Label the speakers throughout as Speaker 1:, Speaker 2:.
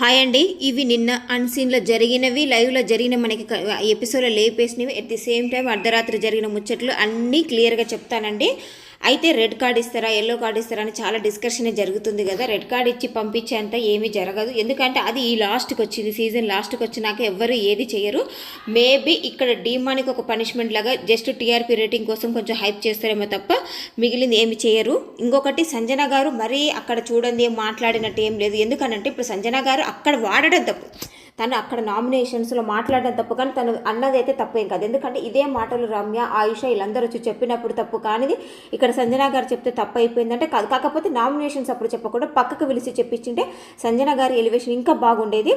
Speaker 1: Hi అండి. ఇవి నిన్న అన్సీన్లో జరిగినవి లైవ్లో జరిగిన మనకి ఎపిసోడ్లో లేపేసినవి. ఎట్ ది సేమ్ టైం అర్ధరాత్రి జరిగిన ముచ్చట్లు అన్నీ క్లియర్గా చెప్తానండి. అయితే రెడ్ కార్డ్ ఇస్తారా ఎల్లో కార్డ్ ఇస్తారా అని చాలా డిస్కషన్ జరుగుతుంది కదా. రెడ్ కార్డ్ ఇచ్చి పంపించేంత ఏమీ జరగదు. ఎందుకంటే అది ఈ లాస్ట్కి వచ్చింది సీజన్ లాస్ట్కి వచ్చినాక ఎవ్వరు ఏది చేయరు. మేబీ ఇక్కడ డీమానికి ఒక పనిష్మెంట్ లాగా జస్ట్ టీఆర్పీ రేటింగ్ కోసం కొంచెం హైప్ చేస్తారేమో తప్ప మిగిలింది ఏమి చేయరు. ఇంకొకటి సంజన గారు మరీ అక్కడ చూడండి ఏం మాట్లాడినట్టు ఏం లేదు. ఎందుకనంటే ఇప్పుడు సంజన గారు అక్కడ వాడడం తప్పు. తను అక్కడ నామినేషన్స్లో మాట్లాడడం తప్పు కానీ తను అన్నది అయితే తప్పేం కాదు. ఎందుకంటే ఇదే మాటలు రమ్య ఆయుష వీళ్ళందరూ వచ్చి చెప్పినప్పుడు తప్పు కానిది ఇక్కడ సంజన గారు చెప్తే తప్పు అయిపోయిందంటే కాదు. కాకపోతే నామినేషన్స్ అప్పుడు చెప్పకుండా పక్కకు పిలిచి చెప్పించింటే సంజన గారి ఎలివేషన్ ఇంకా బాగుండేది.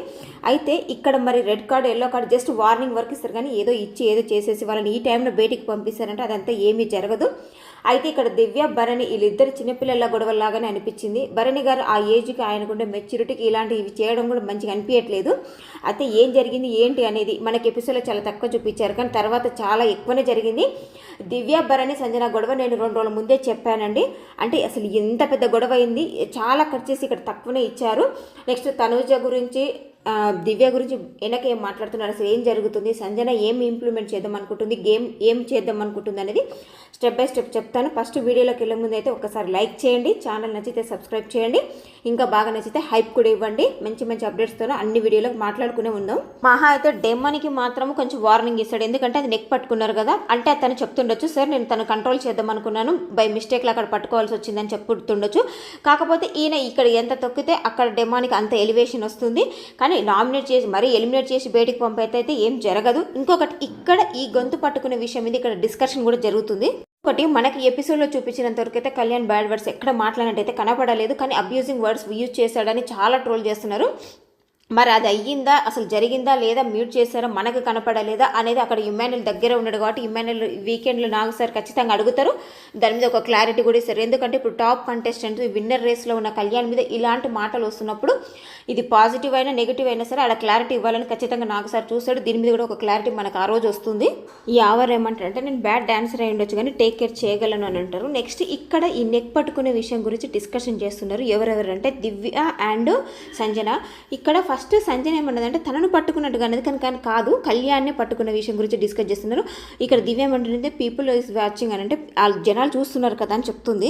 Speaker 1: అయితే ఇక్కడ మరి red card yellow card just warning work ఇస్తారు కానీ ఏదో ఇచ్చి ఏదో చేసేసి వాళ్ళని ఈ టైంలో బయటికి పంపిస్తారంటే అదంతా ఏమీ జరగదు. అయితే ఇక్కడ దివ్య భరణి వీళ్ళిద్దరు చిన్నపిల్లల గొడవలాగానే అనిపించింది. భరణి గారు ఆ ఏజ్కి ఆయనకుండే మెచ్యూరిటీకి ఇలాంటివి చేయడం కూడా మంచిగా అనిపించట్లేదు అయితే ఏం జరిగింది ఏంటి అనేది మనకి ఎపిసోడ్లో చాలా తక్కువ చూపించారు. కానీ తర్వాత చాలా ఎక్కువనే జరిగింది. దివ్య భరణి సంజన గొడవ నేను రెండు రోజుల ముందే చెప్పానండి. అంటే అసలు ఎంత పెద్ద గొడవ అయింది. చాలా కట్ చేసి ఇక్కడ తక్కువనే ఇచ్చారు. నెక్స్ట్ తనుజ గురించి దివ్య గురించి వెనక ఏం మాట్లాడుతున్నారు? అసలు ఏం జరుగుతుంది? సంజన ఏం ఇంప్లిమెంట్ చేద్దాం అనుకుంటుంది గేమ్ ఏం చేద్దాం అనుకుంటుంది అనేది స్టెప్ బై స్టెప్ చెప్తాను. ఫస్ట్ వీడియోలోకి వెళ్ళే ముందు అయితే ఒకసారి లైక్ చేయండి. ఛానల్ నచ్చితే సబ్స్క్రైబ్ చేయండి. ఇంకా బాగా నచ్చితే హైప్ కూడా ఇవ్వండి. మంచి మంచి అప్డేట్స్తో అన్ని వీడియోలకు మాట్లాడుకునే ఉందాం. మహా అయితే డెమ్మనికి మాత్రం కొంచెం వార్నింగ్ ఇస్తాడు. ఎందుకంటే అది నెక్ పట్టుకున్నారు కదా. అంటే తను చెప్తుండొచ్చు సార్ నేను తను కంట్రోల్ చేద్దాం అనుకున్నాను బై మిస్టేక్లో అక్కడ పట్టుకోవాల్సి వచ్చిందని చెప్పుతుండొచ్చు. కాకపోతే ఈయన ఇక్కడ ఎంత తొక్కితే అక్కడ డెమానికి అంత ఎలివేషన్ వస్తుంది. కానీ నామినేట్ చేసి మరీ ఎలిమినేట్ చేసి బయటికి పంపైతే అయితే ఏం జరగదు. ఇంకొకటి ఇక్కడ ఈ గొంతు పట్టుకునే విషయం మీద ఇక్కడ డిస్కషన్ కూడా జరుగుతుంది. ఒకటి మనకి ఎపిసోడ్లో చూపించినంత వరకు అయితే కళ్యాణ్ బ్యాడ్ వర్డ్స్ ఎక్కడ మాట్లాడినట్టయితే కనపడలేదు. కానీ అబ్యూజింగ్ వర్డ్స్ యూజ్ చేశాడని చాలా ట్రోల్ చేస్తున్నారు. మరి అది అయ్యిందా అసలు జరిగిందా లేదా మ్యూట్ చేశారా మనకు కనపడలేదా అనేది అక్కడ ఇమ్మాన్యుల్ దగ్గర ఉన్నాడు కాబట్టి ఇమ్మాన్యుల్ వీకెండ్లో నాకు సార్ ఖచ్చితంగా అడుగుతారు. దాని మీద ఒక క్లారిటీ కూడా ఇస్తారు. ఎందుకంటే ఇప్పుడు టాప్ కంటెస్టెంట్ విన్నర్ రేస్లో ఉన్న కళ్యాణ్ మీద ఇలాంటి మాటలు వస్తున్నప్పుడు ఇది పాజిటివ్ అయినా నెగిటివ్ అయినా సరే అలా క్లారిటీ ఇవ్వాలని ఖచ్చితంగా నాకు సార్ చూస్తాడు దీని మీద కూడా ఒక క్లారిటీ మనకు ఆ రోజు వస్తుంది. ఈ ఆవర్ ఏమంటారంటే నేను బ్యాడ్ డాన్సర్ అయి ఉండొచ్చు కానీ టేక్ కేర్ చేయగలను అని అంటారు. నెక్స్ట్ ఇక్కడ ఈ నెక్ పట్టుకునే విషయం గురించి డిస్కషన్ చేస్తున్నారు ఎవరెవరంటే దివ్య అండ్ సంజన. ఇక్కడ ఫస్ట్ ఫస్ట్ సంజన ఏమన్నదంటే తనను పట్టుకున్నట్టుగా అనేది కానీ కానీ కాదు కళ్యాణ్ని పట్టుకున్న విషయం గురించి డిస్కస్ చేస్తున్నారు. ఇక్కడ దివ్య ఏమంటుందంటే పీపుల్ ఇస్ వాచింగ్ అని అంటే వాళ్ళు జనాలు చూస్తున్నారు కదా అని చెప్తుంది.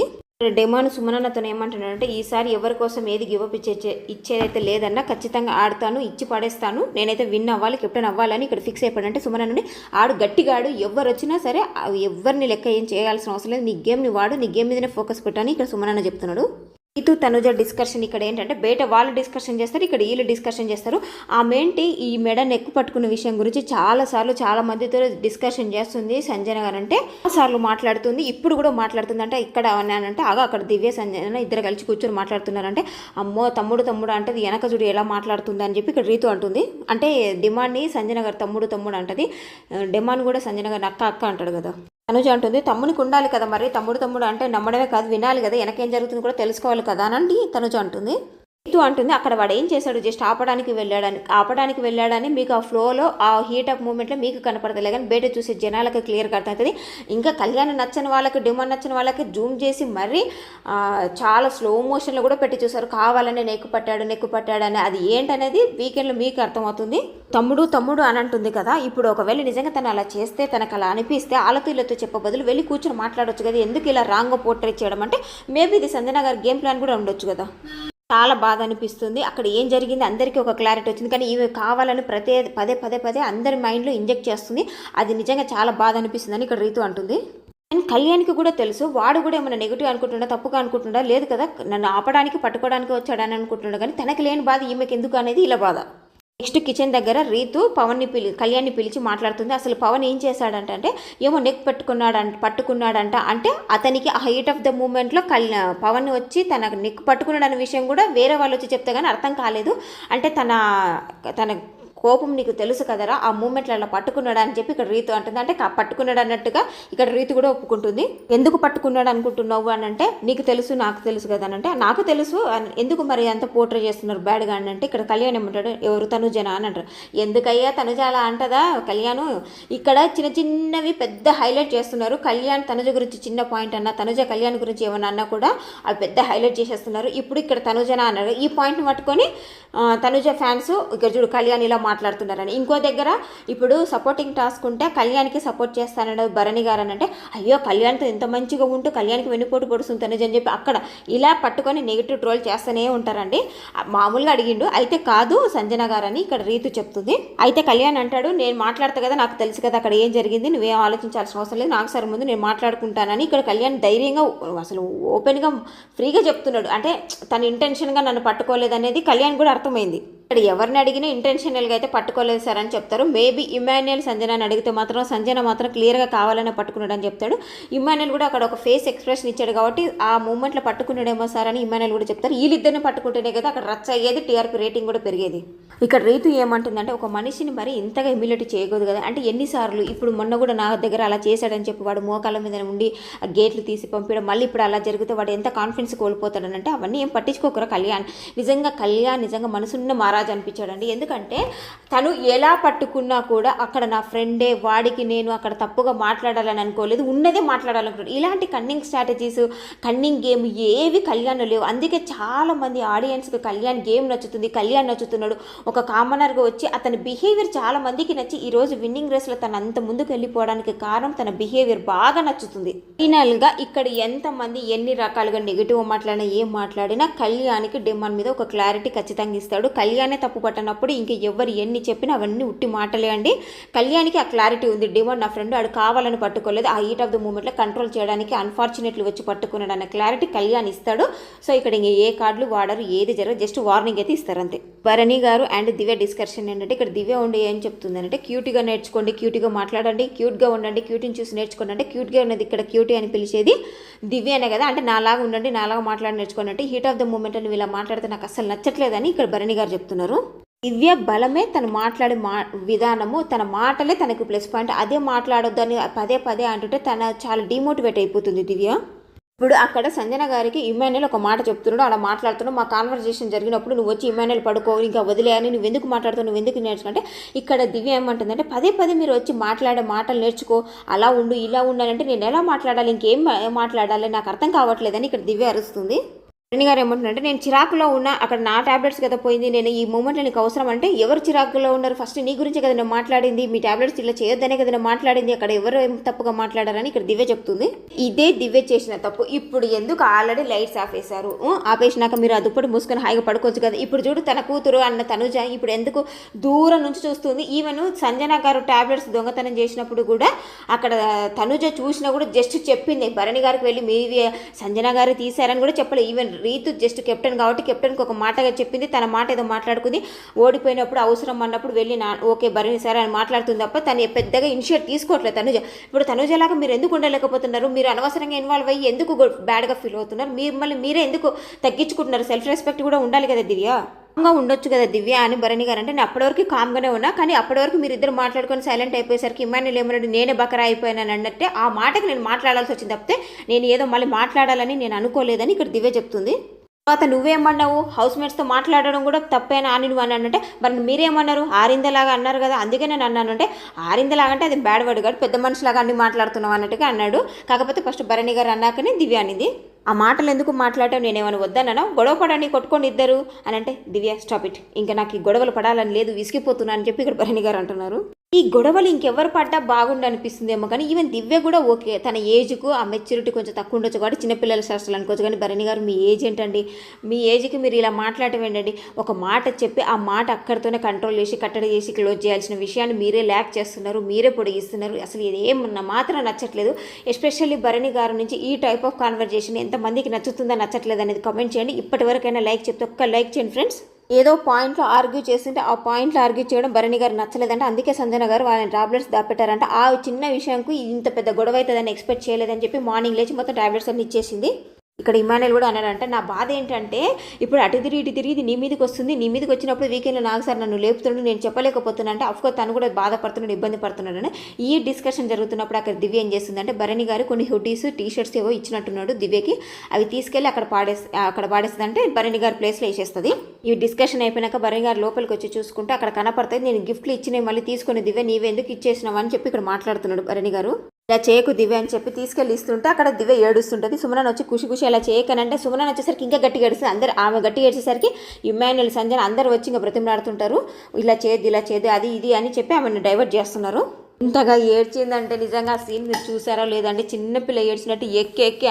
Speaker 1: డెమాన్ సుమనన్నతో ఏమంటున్నాడంటే ఈసారి ఎవరి కోసం ఏది గివప్ ఇచ్చే ఇచ్చేదైతే లేదన్నా ఖచ్చితంగా ఆడతాను ఇచ్చి పడేస్తాను. నేనైతే విన్ అవ్వాలి కెప్టెన్ అవ్వాలని ఇక్కడ ఫిక్స్ అయిపోయాడంటే సుమనన్నని ఆడు గట్టిగాడు ఎవరు వచ్చినా సరే ఎవరిని లెక్క ఏం చేయాల్సిన అవసరం లేదు. నీ గేమ్ని వాడు నీ గేమ్ మీదనే ఫోకస్ పెట్టాను ఇక్కడ సుమనన్న చెప్తున్నాడు. ఇటు తనుజ డిస్కషన్ ఇక్కడ ఏంటంటే బయట వాళ్ళు డిస్కషన్ చేస్తారు ఇక్కడ వీళ్ళు డిస్కషన్ చేస్తారు. ఆమెంటి ఈ మెడ నెక్కు పట్టుకున్న విషయం గురించి చాలా సార్లు చాలా మందితో డిస్కషన్ చేస్తుంది సంజన గారు అంటే. సార్లు మాట్లాడుతుంది ఇప్పుడు కూడా మాట్లాడుతుంది అంటే ఇక్కడ అంటే ఆగా అక్కడ దివ్య సంజన ఇద్దరు కలిసి కూర్చొని మాట్లాడుతున్నారంటే అమ్మో తమ్ముడు తమ్ముడు అంటే వెనక చూడు ఎలా మాట్లాడుతుంది అని చెప్పి ఇక్కడ రీతు అంటుంది. అంటే డిమాండ్ని సంజన గారు తమ్ముడు తమ్ముడు అంటది డిమాండ్ కూడా సంజన గారు అక్క అక్క అంటాడు కదా. తనుజ అంటుంది తమ్మునికి ఉండాలి కదా మరి. తమ్ముడు తమ్ముడు అంటే నమ్మడమే కాదు వినాలి కదా. వెనకేం జరుగుతుంది కూడా తెలుసుకోవాలి కదా అని తనుజ అంటుంది. రీతు అంటుంది అక్కడ వాడు ఏం చేశాడు? జస్ట్ ఆపడానికి వెళ్ళాడని ఆపడానికి వెళ్ళాడని మీకు ఆ ఫ్లోలో ఆ హీట్ అప్ మూమెంట్లో మీకు కనపడతలే కానీ బయట చూసే జనాలకు క్లియర్గా అర్థమవుతుంది. ఇంకా కళ్యాణం నచ్చని వాళ్ళకి డిమాండ్ నచ్చని వాళ్ళకి జూమ్ చేసి మరీ చాలా స్లో మోషన్లో కూడా పెట్టి చూసారు కావాలని నెక్కు పట్టాడు నెక్కు పట్టాడు అని. అది ఏంటనేది వీకెండ్లో మీకు అర్థమవుతుంది. తమ్ముడు తమ్ముడు అని అంటుంది కదా ఇప్పుడు ఒకవేళ నిజంగా తను అలా చేస్తే తనకు అలా అనిపిస్తే ఆలతో ఇళ్ళతో చెప్ప బదులు వెళ్ళి కూర్చొని మాట్లాడొచ్చు కదా. ఎందుకు ఇలా రాంగ్ పోర్ట్రేట్ చేయడం అంటే మేబీ ఇది సంజన గారి గేమ్ ప్లాన్ కూడా ఉండొచ్చు కదా. చాలా బాధ అనిపిస్తుంది. అక్కడ ఏం జరిగింది అందరికీ ఒక క్లారిటీ వచ్చింది. కానీ ఈమె కావాలని ప్రతి పదే పదే పదే అందరి మైండ్లో ఇంజెక్ట్ చేస్తుంది. అది నిజంగా చాలా బాధ అనిపిస్తుంది అని ఇక్కడ రీతు అంటుంది. అండ్ కళ్యాణ్కి కూడా తెలుసు. వాడు కూడా ఏమైనా నెగిటివ్ అనుకుంటున్నా తప్పుగా అనుకుంటుండా లేదు కదా. నన్ను ఆపడానికి పట్టుకోవడానికి వచ్చాడని అనుకుంటున్నాడు. కానీ తనకి లేని బాధ ఈమెకి ఎందుకు అనేది ఇలా బాధ. నెక్స్ట్ కిచెన్ దగ్గర రీతు పవన్ని పిలి కళ్యాణ్ని పిలిచి మాట్లాడుతుంది. అసలు పవన్ ఏం చేశాడంట అంటే ఏమో నెక్ పట్టుకున్నాడంట పట్టుకున్నాడంట. అంటే అతనికి ఆ హైట్ ఆఫ్ ద మూమెంట్లో కళ్యా పవన్ వచ్చి తన నెక్ పట్టుకున్నాడు అనే విషయం కూడా వేరే వాళ్ళు వచ్చి చెప్తే కానీ అర్థం కాలేదు. అంటే తన తన కోపం నీకు తెలుసు కదరా? ఆ మూమెంట్లో అలా పట్టుకున్నాడు అని చెప్పి ఇక్కడ రీతు అంటుంది. అంటే పట్టుకున్నాడు అన్నట్టుగా ఇక్కడ రీతు కూడా ఒప్పుకుంటుంది. ఎందుకు పట్టుకున్నాడు అనుకుంటున్నావు అని అంటే నీకు తెలుసు నాకు తెలుసు కదా అని అంటే నాకు తెలుసు ఎందుకు మరి అంత పోట్రే చేస్తున్నారు బ్యాడ్గా అని అంటే ఇక్కడ కళ్యాణ్ ఏమంటాడు? ఎవరు తనుజన అని అంటారు. ఎందుకయ్యా తనుజ అలా అంటదా? కళ్యాణ్ ఇక్కడ చిన్న చిన్నవి పెద్ద హైలైట్ చేస్తున్నారు. కళ్యాణ్ తనుజ గురించి చిన్న పాయింట్ అన్న తనుజ కళ్యాణ్ గురించి ఏమన్నా అన్నా కూడా అవి పెద్ద హైలైట్ చేసేస్తున్నారు. ఇప్పుడు ఇక్కడ తనుజన అన్నారు. ఈ పాయింట్ని పట్టుకొని తనుజ ఫ్యాన్స్ ఇక్కడ చూడు కళ్యాణ్ ఇలా మాట్లాడుతున్నారని. ఇంకో దగ్గర ఇప్పుడు సపోర్టింగ్ టాస్క్ ఉంటే కళ్యాణ్కి సపోర్ట్ చేస్తానని భరణి గారు అని అంటే అయ్యో కళ్యాణ్తో ఎంత మంచిగా ఉంటూ కళ్యాణ్కి వెన్నుపోటు పొడుస్తుంది అని చెప్పి అక్కడ ఇలా పట్టుకొని నెగిటివ్ ట్రోల్ చేస్తూనే ఉంటారండి. మామూలుగా అడిగిండు అయితే కాదు సంజన గారని ఇక్కడ రీతు చెప్తుంది. అయితే కళ్యాణ్ అంటాడు నేను మాట్లాడతా కదా నాకు తెలుసు కదా అక్కడ ఏం జరిగింది నువ్వేం ఆలోచించాల్సిన అవసరం లేదు నాకు సరే ముందు నేను మాట్లాడుకుంటానని ఇక్కడ కళ్యాణ్ ధైర్యంగా అసలు ఓపెన్గా ఫ్రీగా చెప్తున్నాడు. అంటే తన ఇంటెన్షన్గా నన్ను పట్టుకోలేదనేది కళ్యాణ్ కూడా అర్థమైంది. ఇక్కడ ఎవరిని అడిగినా ఇంటెన్షనల్గా అయితే పట్టుకోలేదు సార్ అని చెప్తారు. మేబీ ఇమాన్యుయల్ సంజనాని అడిగితే మాత్రం సంజన మాత్రం క్లియర్గా కావాలనే పట్టుకున్నాడు అని చెప్తాడు. ఇమాన్యుయల్ కూడా అక్కడ ఒక ఫేస్ ఎక్స్ప్రెషన్ ఇచ్చాడు కాబట్టి ఆ మూమెంట్లో పట్టుకున్నాడేమో సార్ అని ఇమాన్యుయల్ కూడా చెప్తారు. వీళ్ళిద్దరిని పట్టుకుంటేనే కదా అక్కడ రచ్చ అయ్యేది టీఆర్పీ రేటింగ్ కూడా పెరిగేది. ఇక్కడ రీతు ఏమంటుందంటే ఒక మనిషిని మరి ఇంతగా ఇమ్యూనిటీ చేయకూడదు కదా. అంటే ఎన్నిసార్లు ఇప్పుడు మొన్న కూడా నా దగ్గర అలా చేశాడని చెప్పి వాడు మోకాల మీద ఉండి గేట్లు తీసి పంపించడం మళ్ళీ ఇప్పుడు అలా జరిగితే వాడు ఎంత కాన్ఫిడెన్స్ కోల్పోతాడనంటే అవన్నీ ఏం పట్టించుకోకరా కళ్యాణ్. నిజంగా కళ్యాణ్ నిజంగా మనసున్న మహారాజ్ అనిపించాడండి ఎందుకంటే తను ఎలా పట్టుకున్నా కూడా అక్కడ నా ఫ్రెండే వాడికి నేను అక్కడ తప్పుగా మాట్లాడాలని అనుకోలేదు ఉన్నదే మాట్లాడాలనుకున్నాడు ఇలాంటి కన్నింగ్ స్ట్రాటజీస్ కన్నింగ్ గేమ్ ఏవి కళ్యాణ్ లేవు. అందుకే చాలామంది ఆడియన్స్కి కళ్యాణ్ గేమ్ నచ్చుతుంది కళ్యాణ్ నచ్చుతున్నాడు. ఒక కామనర్గా వచ్చి అతని బిహేవియర్ చాలా మందికి నచ్చి ఈ రోజు విన్నింగ్ రేస్లో తను అంత ముందుకు వెళ్ళిపోవడానికి కారణం తన బిహేవియర్ బాగా నచ్చుతుంది. ఫైనల్గా ఇక్కడ ఎంతమంది ఎన్ని రకాలుగా నెగిటివ్ మాట్లాడినా ఏం మాట్లాడినా కళ్యాణ్కి డిమాండ్ మీద ఒక క్లారిటీ ఖచ్చితంగా ఇస్తాడు. కళ్యాణ్ తప్పు పట్టనప్పుడు ఇంక ఎవరు ఎన్ని చెప్పినా అవన్నీ ఉట్టి మాటలే అండి. కళ్యాణ్కి ఆ క్లారిటీ ఉంది. డిమాండ్ నా ఫ్రెండ్ ఆడు కావాలని పట్టుకోలేదు. ఆ హీట్ ఆఫ్ ద మూమెంట్లో కంట్రోల్ చేయడానికి అన్ఫార్చునేట్లీ వచ్చి పట్టుకున్నాడు అన్న క్లారిటీ కళ్యాణ్ ఇస్తాడు. సో ఇక్కడ ఇంక ఏ కార్డులు వాడరు ఏది జరగదు జస్ట్ వార్నింగ్ అయితే ఇస్తారు అంతే. Bharani garu and Divya discussion ఏంటంటే ఇక్కడ దివ్య ఉండి ఏం చెప్తుంది అంటే క్యూట్గా నేర్చుకోండి క్యూట్గా మాట్లాడండి క్యూట్గా ఉండండి క్యూటీని చూసి నేర్చుకోండి అంటే క్యూట్గా ఉన్నది ఇక్కడ క్యూటీ అని పిలిచేది దివ్యనే కదా. అంటే నాలాగా ఉండండి నాలాగా మాట్లాడి నేర్చుకోండి అంటే హీట్ ఆఫ్ ద మూమెంట్ అని ఇలా మాట్లాడితే నాకు అసలు నచ్చట్లేదని ఇక్కడ భరణి గారు చెప్తున్నారు. దివ్య బలమే తను మాట్లాడే మా విధానము తన మాటలే తనకు ప్లస్ పాయింట్ అదే మాట్లాడొద్దని పదే పదే అంటుంటే తన చాలా డిమోటివేట్ అయిపోతుంది దివ్య. ఇప్పుడు అక్కడ సంజన గారికి ఇమాన్యుల్ ఒక మాట చెప్తున్నాడు. అలా మాట్లాడుతున్నాడు. మా కాన్వర్జేషన్ జరిగినప్పుడు నువ్వు వచ్చి ఇమాన్యుల్ పడుకో ఇంకా వదిలేయని నువ్వు ఎందుకు మాట్లాడుతావు నువ్వు ఎందుకు నేర్చుకుంటే ఇక్కడ దివ్య ఏమంటుందంటే పదే పదే మీరు వచ్చి మాట్లాడే మాటలు నేర్చుకో అలా ఉండు ఇలా ఉండాలంటే నేను ఎలా మాట్లాడాలి ఇంకేం మాట్లాడాలి నాకు అర్థం కావట్లేదని ఇక్కడ దివ్య అరుస్తుంది. రణి గారు ఏమంటున్నారంటే నేను చిరాకులో ఉన్నా అక్కడ నా టాబ్లెట్స్ కదా పోయింది నేను ఈ మూమెంట్లో నీకు అవసరం అంటే ఎవరు చిరాకులో ఉన్నారు? ఫస్ట్ నీ గురించి కదా నేను మాట్లాడింది మీ టాబ్లెట్స్ ఇలా చేయొద్దనే కదా నేను మాట్లాడింది అక్కడ ఎవరు ఏం తప్పుగా మాట్లాడారని ఇక్కడ దివ్య చెప్తుంది. ఇదే దివ్య చేసిన తప్పు. ఇప్పుడు ఎందుకు ఆల్రెడీ లైట్స్ ఆపేశారు? ఆపేసినాక మీరు అదుపటి మూసుకొని హాయిగా పడుకోవచ్చు కదా. ఇప్పుడు చూడు తన కూతురు అన్న తనుజ ఇప్పుడు ఎందుకు దూరం నుంచి చూస్తుంది. ఈవెన్ సంజన గారు టాబ్లెట్స్ దొంగతనం చేసినప్పుడు కూడా అక్కడ తనుజ చూసినా కూడా జస్ట్ చెప్పింది. భరణి గారికి వెళ్ళి మీవి సంజన గారు తీశారని కూడా చెప్పలేదు ఈవెన్ రీతు జస్ట్ కెప్టెన్ కాబట్టి కెప్టెన్కి ఒక మాటగా చెప్పింది. తన మాట ఏదో మాట్లాడుకుంది. ఓడిపోయినప్పుడు అవసరం అన్నప్పుడు వెళ్ళి నా ఓకే భరణి సరే అని మాట్లాడుతుంది తప్ప తను పెద్దగా ఇనిషియేట్ తీసుకోవట్లేదు తనుజ. ఇప్పుడు తనుజలాగా మీరు ఎందుకు ఉండలేకపోతున్నారు? మీరు అనవసరంగా ఇన్వాల్వ్ అయ్యి ఎందుకు బ్యాడ్గా ఫీల్ అవుతున్నారు? మిమ్మల్ని మీరే ఎందుకు తగ్గించుకుంటున్నారు? సెల్ఫ్ రెస్పెక్ట్ కూడా ఉండాలి కదా దివ్యా. కామ్గా ఉండొచ్చు కదా దివ్య అని భరణి గారు అంటే నేను అప్పటివరకు కామ్గానే ఉన్నా కానీ అప్పటివరకు మీరు ఇద్దరు మాట్లాడుకొని సైలెంట్ అయిపోయేసరికి ఇమాన్యుల్ ఏమన్నాడు నేనే బకరా అయిపోయానని అన్నట్టే ఆ మాటకి నేను మాట్లాడాల్సి వచ్చింది తప్పితే నేను ఏదో మళ్ళీ మాట్లాడాలని నేను అనుకోలేదని ఇక్కడ దివ్య చెప్తుంది. తర్వాత నువ్వేమన్నావు? హౌస్ మేట్స్తో మాట్లాడడం కూడా తప్పేనా అని నువ్వు అని అంటే మరి మీరేమన్నారు? ఆరిందలాగా అన్నారు కదా అందుకే నేను అన్నాను. అంటే ఆరిందలాగా అంటే అది బ్యాడ్ వర్డ్ కాదు పెద్ద మనిషిలాగా అన్ని మాట్లాడుతున్నావు అన్నట్టుగా అన్నాడు. కాకపోతే ఫస్ట్ భరణి గారు అన్నాకనే దివ్య అనింది. ఆ మాటలు ఎందుకు మాట్లాడటం? నేనేమైనా వద్దన్నానా గొడవ పడండి కొట్టుకోండి ఇద్దరు. అని అంటే దివ్య స్టాప్ ఇట్. ఇంకా నాకు ఈ గొడవలు పడాలని లేదు విసిగిపోతున్నా అని చెప్పి ఇక్కడ భరణి గారు అంటున్నారు. ఈ గొడవలు ఇంకెవరు పడ్డా బాగుండు అనిపిస్తుందేమో కానీ ఈవెన్ దివ్య కూడా ఓకే. తన ఏజ్కు ఆ మెచ్యూరిటీ కొంచెం తక్కువ ఉండొచ్చు కాబట్టి చిన్నపిల్లల శాస్త్రాలు అనుకోవచ్చు. కానీ భరణి గారు మీ ఏజ్ ఏంటండి? మీ ఏజ్కి మీరు ఇలా మాట్లాడటం ఏంటండి? ఒక మాట చెప్పి ఆ మాట అక్కడితోనే కంట్రోల్ చేసి కట్టడి చేసి క్లోజ్ చేయాల్సిన విషయాన్ని మీరే ల్యాక్ చేస్తున్నారు మీరే పొడిగిస్తున్నారు. అసలు ఇది ఏం మాత్రం నచ్చట్లేదు. ఎస్పెషల్లీ భరణి గారి నుంచి ఈ టైప్ ఆఫ్ కాన్వర్జేషన్ ఎంతమందికి నచ్చుతుందో నచ్చట్లేదు అనేది కామెంట్ చేయండి. ఇప్పటివరకైనా లైక్ చెప్తే ఒక్క లైక్ చేయండి ఫ్రెండ్స్ ఏదో పాయింట్లో ఆర్గ్యూ చేస్తుంటే ఆ పాయింట్లో ఆర్గ్యూ చేయడం భరణి గారు నచ్చలేదంటే. అందుకే సంజన గారు వాళ్ళని టాబ్లెట్స్ దాపెట్టారంట. ఆ చిన్న విషయంకు ఇంత పెద్ద గొడవ అవుతుందని ఎక్స్పెక్ట్ చేయలేదని చెప్పి మార్నింగ్ లేచి మొత్తం టాబ్లెట్స్ అన్ని ఇచ్చేసింది. ఇక్కడ ఇమానుయల్ కూడా అన్నాడంట నా బాధ ఏంటంటే ఇప్పుడు అటు తిరిగి ఇటు తిరిగి నీ మీదకి వస్తుంది నీ మీదకి వచ్చినప్పుడు వీకెండ్లో నాకు సార్ నన్ను లేపుతున్నాడు నేను చెప్పలేకపోతున్నా అంటే అఫ్కోర్స్ తను కూడా బాధపడుతున్నాడు ఇబ్బంది పడుతున్నాడు ఈ డిస్కషన్ జరుగుతున్నప్పుడు అక్కడ దివ్య ఏం చేస్తుందంటే భరణి గారు కొన్ని హుడీస్ టీ షర్ట్స్ ఏవో ఇచ్చినట్టున్నాడు దివ్యకి అవి తీసుకెళ్ళి అక్కడ పాడేసి అక్కడ పాడేస్తుంది అంటే భరణి గారి ప్లేస్లో వేసేస్తుంది. ఈ డిస్కషన్ అయిపోయినాక భరణి గారు లోపలికి వచ్చి చూసుకుంటే అక్కడ కనపడుతుంది నేను గిఫ్ట్లు ఇచ్చినవి మళ్ళీ తీసుకొని దివ్య నీవెందుకు ఇచ్చేసినావు? అని చెప్పి ఇక్కడ మాట్లాడుతున్నాడు భరణి గారు. ఇలా చేయకు దివ్య అని చెప్పి తీసుకెళ్ళి ఇస్తుంటే అక్కడ దివ్య ఏడుస్తుంటుంది. సుమనన్ వచ్చి ఖుషి ఖుషి అలా చేయకనంటే సుమనన్ వచ్చేసరికి ఇంకా గట్టిగా ఏడుస్తుంది. అందరు ఆమె గట్టిగా ఏడ్చేసరికి ఇమ్మాన్యుల్ సంజన అందరు వచ్చి ఇంకా బ్రతిమలాడుతుంటారు. ఇలా చేయద్దు ఇలా చేయదు అది ఇది అని చెప్పి ఆమెను డైవర్ట్ చేస్తున్నారు. ఇంతగా ఏడ్చిందంటే నిజంగా ఆ సీన్ మీరు చూసారో లేదంటే చిన్నపిల్ల ఏడ్చినట్టు ఎక్కి ఎక్కి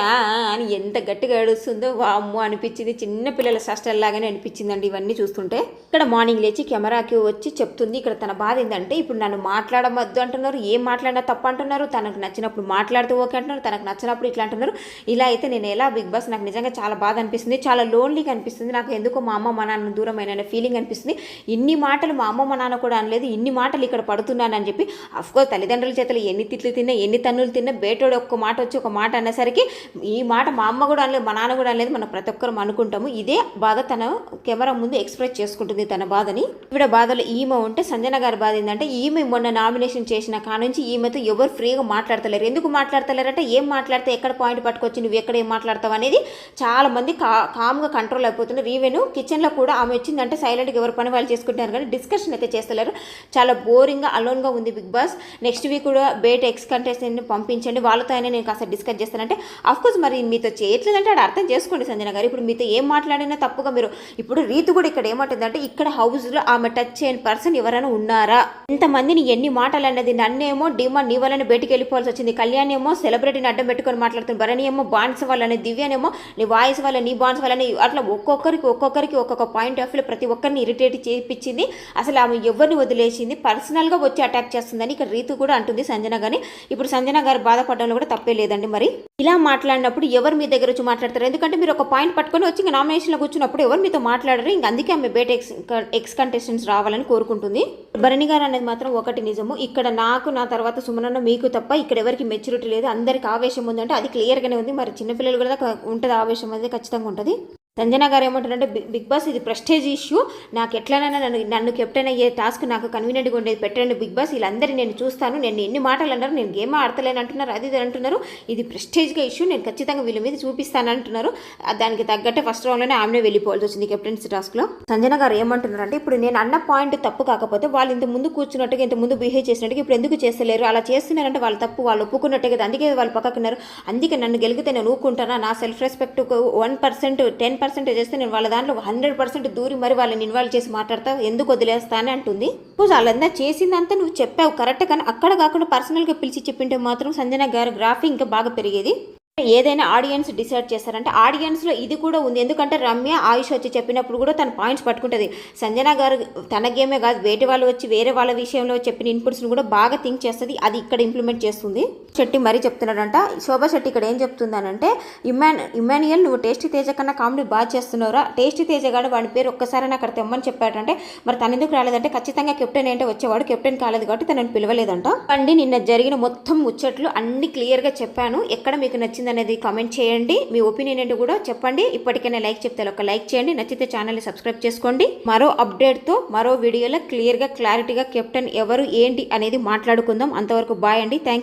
Speaker 1: అని ఎంత గట్టిగా ఏడుస్తుందో వామ్ము అనిపించింది. చిన్నపిల్లల లాగానే అనిపించిందండి ఇవన్నీ చూస్తుంటే. ఇక్కడ మార్నింగ్ లేచి కెమెరాకి వచ్చి చెప్తుంది ఇక్కడ తన బాధ ఏంటంటే ఇప్పుడు నన్ను మాట్లాడవద్దు అంటున్నారు ఏం మాట్లాడినా తప్పు అంటున్నారు తనకు నచ్చినప్పుడు మాట్లాడితే ఓకే అంటున్నారు తనకు నచ్చినప్పుడు ఇట్లా అంటున్నారు. ఇలా అయితే నేను ఎలా బిగ్ బాస్ నాకు నిజంగా చాలా బాధ అనిపిస్తుంది చాలా లోన్లీగా అనిపిస్తుంది. నాకు ఎందుకో మా అమ్మ మా నాన్న దూరమైన ఫీలింగ్ అనిపిస్తుంది. ఇన్ని మాటలు మా అమ్మ మా నాన్న కూడా అనలేదు ఇన్ని మాటలు ఇక్కడ పడుతున్నానని చెప్పి కోర్స్ తల్లిదండ్రుల చేతలు ఎన్ని తిట్లు తిన్నా ఎన్ని తన్నులు తిన్నా బేటోడు ఒక్క మాట వచ్చి ఒక మాట అనేసరికి ఈ మాట మా అమ్మ కూడా అనలేదు మా నాన్న కూడా అనలేదు మనం ప్రతి ఒక్కరం అనుకుంటాము. ఇదే బాధ తన కెమెరా ముందు ఎక్స్ప్రెస్ చేసుకుంటుంది తన బాధని. ఇవిడ బాధలు ఈమె ఉంటే సంజన గారి బాధ ఏంటంటే ఈమె మొన్న నామినేషన్ చేసిన కానుంచి ఈమెతో ఎవరు ఫ్రీగా మాట్లాడతలేరు. ఎందుకు మాట్లాడతలేరంటే? ఏం మాట్లాడితే ఎక్కడ పాయింట్ పట్టుకొచ్చి నువ్వు ఎక్కడ ఏం మాట్లాడతావు అనేది చాలా మంది కా కామ్గా కంట్రోల్ అయిపోతున్నారు. ఈవెన్ కిచెన్లో కూడా ఆమె వచ్చిందంటే సైలెంట్గా ఎవరు పని వాళ్ళు చేసుకుంటున్నారు కానీ డిస్కషన్ అయితే చేస్తలేరు. చాలా బోరింగ్గా అలోన్గా ఉంది బిగ్ బాస్. నెక్స్ట్ వీక్ కూడా బేట్ ఎక్స్ కంటెస్టెంట్ని పంపించండి. వాళ్ళతో అయినా నేను కాస్త డిస్కస్ చేస్తానంటే అఫ్కోర్స్ మరి మీతో చేయట్లేదంటే అది అర్థం చేసుకోండి సంజన గారు. ఇప్పుడు మీతో ఏం మాట్లాడినా తప్పుగా మీరు ఇప్పుడు రీతి కూడా ఇక్కడ ఏమంటుందంటే ఇక్కడ హౌస్లో ఆమె టచ్ చేయని పర్సన్ ఎవరైనా ఉన్నారా? ఇంతమందిని ఎన్ని మాటలు అన్నది నన్నేమో డిమాండ్ నీ వల్లనే బయటికి వెళ్ళిపోవాల్సి వచ్చింది. కళ్యాణ్ ఏమో సెలబ్రిటీని అడ్డం పెట్టుకొని మాట్లాడుతుంది. భరణి ఏమో బాండ్స్ వల్లనే దివ్యనేమో నీ వాయిస్ వల్ల నీ బాండ్స్ వల్లనే అట్లా ఒక్కొక్కరికి ఒక్కొక్కరికి ఒక్కొక్క పాయింట్ ఆఫ్ వ్యూలో ప్రతి ఒక్కరిని ఇరిటేట్ చేయించింది అసలు ఆమె ఎవరిని వదిలేసింది? పర్సనల్గా వచ్చి అటాక్ చేస్తుందని ఇక్కడ రీతు కూడా అంటుంది సంజన గాని. ఇప్పుడు సంజన గారు బాధపడడంలో కూడా తప్పే లేదండి మరి. ఇలా మాట్లాడినప్పుడు ఎవరు మీ దగ్గర వచ్చి మాట్లాడతారు? ఎందుకంటే మీరు ఒక పాయింట్ పట్టుకొని వచ్చి ఇంకా నామినేషన్లో కూర్చున్నప్పుడు ఎవరు మీతో మాట్లాడరు. ఇంక అందుకే ఆమె బేట ఎక్స్ ఎక్స్ కంటెస్టెంట్స్ రావాలని కోరుకుంటుంది. భరణి గారు అనేది మాత్రం ఒకటి నిజము. ఇక్కడ నాకు నా తర్వాత సుమనన్న మీకు తప్ప ఇక్కడ ఎవరికి మెచ్యూరిటీ లేదు. అందరికి ఆవేశం ఉందంటే అది క్లియర్గానే ఉంది. మరి చిన్నపిల్లలు కూడా ఉంటుంది ఆవేశం అనేది ఖచ్చితంగా ఉంటుంది. సంజన గారు ఏమంటారంటే బిగ్ బాస్ ఇది ప్రెస్టేజ్ ఇష్యూ. నాకు ఎట్లనైనా నన్ను నన్ను కెప్టెన్ అయ్యే టాస్క్ నాకు కన్వీనియంట్గా ఉండేది పెట్టండి బిగ్ బాస్. వీళ్ళందరినీ నేను చూస్తాను. నేను ఎన్ని మాటలు అన్నారు నేను గేమ్ ఆడతలేను అంటున్నారు. అది ఇది అంటున్నారు. ఇది ప్రెస్టేజ్గా ఇష్యూ. నేను ఖచ్చితంగా వీళ్ళ మీద చూపిస్తాను అంటున్నారు. దానికి తగ్గట్టే ఫస్ట్ రౌండ్లోనే ఆమెనే వెళ్ళిపోవాల్సి వచ్చింది కెప్టెన్సీ టాస్క్లో సంజన గారు ఏమంటున్నారు అంటే ఇప్పుడు నేను అన్న పాయింట్ తప్పు కాకపోతే వాళ్ళు ఇంత ముందు కూర్చున్నట్టుగా ఇంత ముందు బిహేవ్ చేసినట్టుగా ఇప్పుడు ఎందుకు చేస్తలేరు? అలా చేస్తున్నారంటే వాళ్ళ తప్పు. వాళ్ళు ఒప్పుకున్నట్టే కదా. అందుకే వాళ్ళు పక్కకున్నారు అందుకే నన్ను గెలిగితే నేను ఊరుకుంటానా నా self respect one percent ten percent చేస్తే నేను వాళ్ళ దాంట్లో హండ్రెడ్ పర్సెంట్ దూరి మరి వాళ్ళని ఇన్వాల్వ్ చేసి మాట్లాడతా ఎందుకు వదిలేస్తా అంటుంది. పూజ వాళ్ళంతా చేసిందంతా నువ్వు చెప్పావు కరెక్ట్ కానీ అక్కడ కాకుండా పర్సనల్గా పిలిచి చెప్పింటే మాత్రం సంజన గారు గ్రాఫీ ఇంకా బాగా పెరిగేది. ఏదైనా ఆడియన్స్ డిసైడ్ చేస్తారంటే ఆడియన్స్లో ఇది కూడా ఉంది. ఎందుకంటే రమ్య ఆయుష్ వచ్చి చెప్పినప్పుడు కూడా తన పాయింట్స్ పట్టుకుంటుంది. సంజన గారు తన గేమే కాదు వేరే వాళ్ళు వచ్చి వేరే వాళ్ళ విషయంలో చెప్పిన ఇన్పుట్స్ని కూడా బాగా థింక్ చేస్తుంది. అది ఇక్కడ ఇంప్లిమెంట్ చేస్తుంది. శెట్టి మరీ చెప్తున్నాడంట. శోభా శెట్టి ఇక్కడ ఏం చెప్తుందనంటే ఇమాన్ ఇమాన్యుయల్ నువ్వు టేస్టీ తేజ కన్నా కామెడీ బాగా చేస్తున్నారా టేస్టీ తేజ గారు వాడి పేరు ఒక్కసారి అక్కడ తెమ్మని చెప్పాడంటే మరి తను ఎందుకు రాలేదంటే ఖచ్చితంగా కెప్టెన్ ఏంటో వచ్చేవాడు. కెప్టెన్ కాలేదు కాబట్టి తనని పిలవలేదంట. అండి నిన్న జరిగిన మొత్తం ముచ్చట్లు అన్ని క్లియర్గా చెప్పాను. ఎక్కడ మీకు నచ్చింది అనేది కామెంట్ చేయండి. మీ ఒపీనియన్ ఏంటో కూడా చెప్పండి. ఇప్పటికైనా లైక్ చెప్తే ఒక లైక్ చేయండి. నచ్చితే ఛానల్ సబ్స్క్రైబ్ చేసుకోండి. మరో అప్డేట్తో మరో వీడియోలో క్లియర్గా క్లారిటీగా కెప్టెన్ ఎవరు ఏంటి అనేది మాట్లాడుకుందాం. అంతవరకు బాయ్ అండి. థ్యాంక్